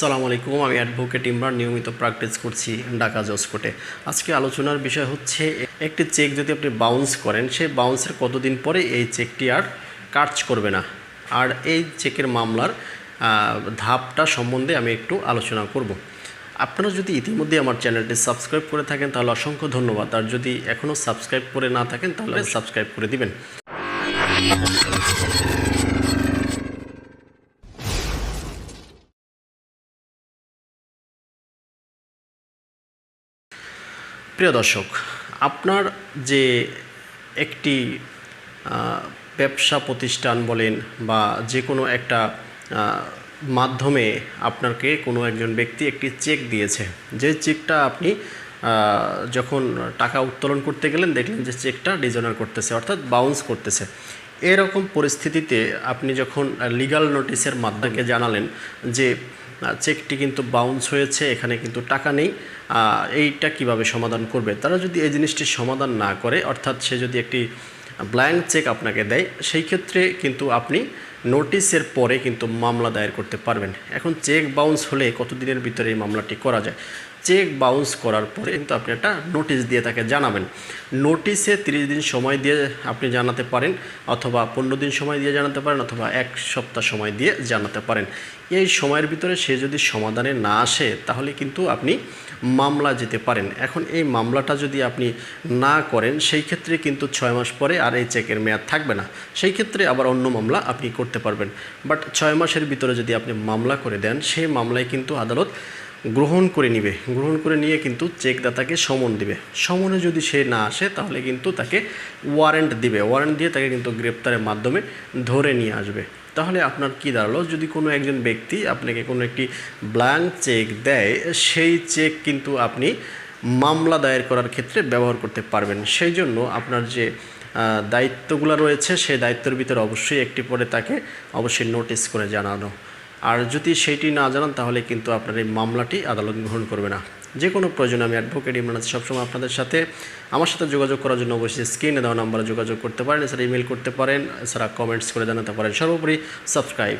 সালামু আলাইকুম, আমি অ্যাডভোকেট ইমরান নিয়মিত প্র্যাকটিস করছি ঢাকা জজ আজকে আলোচনার বিষয় হচ্ছে, একটি চেক যদি আপনি বাউন্স করেন, সেই বাউন্সের কতদিন পরে এই চেকটি আর কাজ করবে না? আর এই চেকের মামলার ধাপটা সম্বন্ধে আমি একটু আলোচনা করব। আপনারা যদি ইতিমধ্যে আমার চ্যানেলটি সাবস্ক্রাইব করে থাকেন, তাহলে অসংখ্য ধন্যবাদ। আর যদি এখনও সাবস্ক্রাইব করে না থাকেন, তাহলে সাবস্ক্রাইব করে দিবেন। প্রিয় দর্শক, আপনার যে একটি ব্যবসা প্রতিষ্ঠান বলেন বা যে কোনো একটা মাধ্যমে আপনাকে কোনো একজন ব্যক্তি একটি চেক দিয়েছে, যে চেকটা আপনি যখন টাকা উত্তোলন করতে গেলেন দেখলেন যে চেকটা ডিজনার করতেছে, অর্থাৎ বাউন্স করতেছে। এরকম পরিস্থিতিতে আপনি যখন লিগাল নোটিশের মাধ্যমে জানালেন যে চেকটি কিন্তু বাউন্স হয়েছে, এখানে কিন্তু টাকা নেই। এইটা কীভাবে সমাধান করবে? তারা যদি এই জিনিসটি সমাধান না করে, অর্থাৎ সে যদি একটি ব্ল্যাঙ্ক চেক আপনাকে দেয়, সেই ক্ষেত্রে কিন্তু আপনি নোটিশের পরে কিন্তু মামলা দায়ের করতে পারবেন। এখন চেক বাউন্স হলে কতদিনের ভিতরে এই মামলাটি করা যায়? চেক বাউন্স করার পরে কিন্তু আপনি একটা নোটিশ দিয়ে তাকে জানাবেন। নোটিশে তিরিশ দিন সময় দিয়ে আপনি জানাতে পারেন অথবা পনেরো দিন সময় দিয়ে জানাতে পারেন অথবা এক সপ্তাহ সময় দিয়ে জানাতে পারেন। এই সময়ের ভিতরে সে যদি সমাধানে না আসে, তাহলে কিন্তু আপনি মামলা যেতে পারেন। এখন এই মামলাটা যদি আপনি না করেন, সেই ক্ষেত্রে কিন্তু ছয় মাস পরে আর এই চেকের মেয়াদ থাকবে না। সেই ক্ষেত্রে আবার অন্য মামলা আপনি করতে পারবেন। বাট ছয় মাসের ভিতরে যদি আপনি মামলা করে দেন, সেই মামলায় কিন্তু আদালত গ্রহণ করে নিবে। গ্রহণ করে নিয়ে কিন্তু চেকদাতাকে সমন দিবে। সমনে যদি সে না আসে, তাহলে কিন্তু তাকে ওয়ারেন্ট দিবে। ওয়ারেন্ট দিয়ে তাকে কিন্তু গ্রেপ্তারের মাধ্যমে ধরে নিয়ে আসবে। তাহলে আপনার কি দাঁড়াল? যদি কোনো একজন ব্যক্তি আপনাকে কোনো একটি ব্ল্যাঙ্ক চেক দেয়, সেই চেক কিন্তু আপনি মামলা দায়ের করার ক্ষেত্রে ব্যবহার করতে পারবেন। সেই জন্য আপনার যে দায়িত্বগুলো রয়েছে, সেই দায়িত্বের ভিতরে অবশ্যই একটি পরে তাকে অবশ্যই নোটিশ করে জানানো। আর যদি সেইটি না জানান, তাহলে কিন্তু আপনার এই মামলাটি আদালত গ্রহণ করবে না। যে কোনো প্রয়োজনে আমি অ্যাডভোকেট ইমরান সবসময় আপনাদের সাথে। আমার সাথে যোগাযোগ করার জন্য অবশ্যই স্ক্রিনে দেওয়া নাম্বারে যোগাযোগ করতে পারেন। এছাড়া ইমেল করতে পারেন। এছাড়া কমেন্টস করে জানাতে পারেন। সর্বোপরি সাবস্ক্রাইব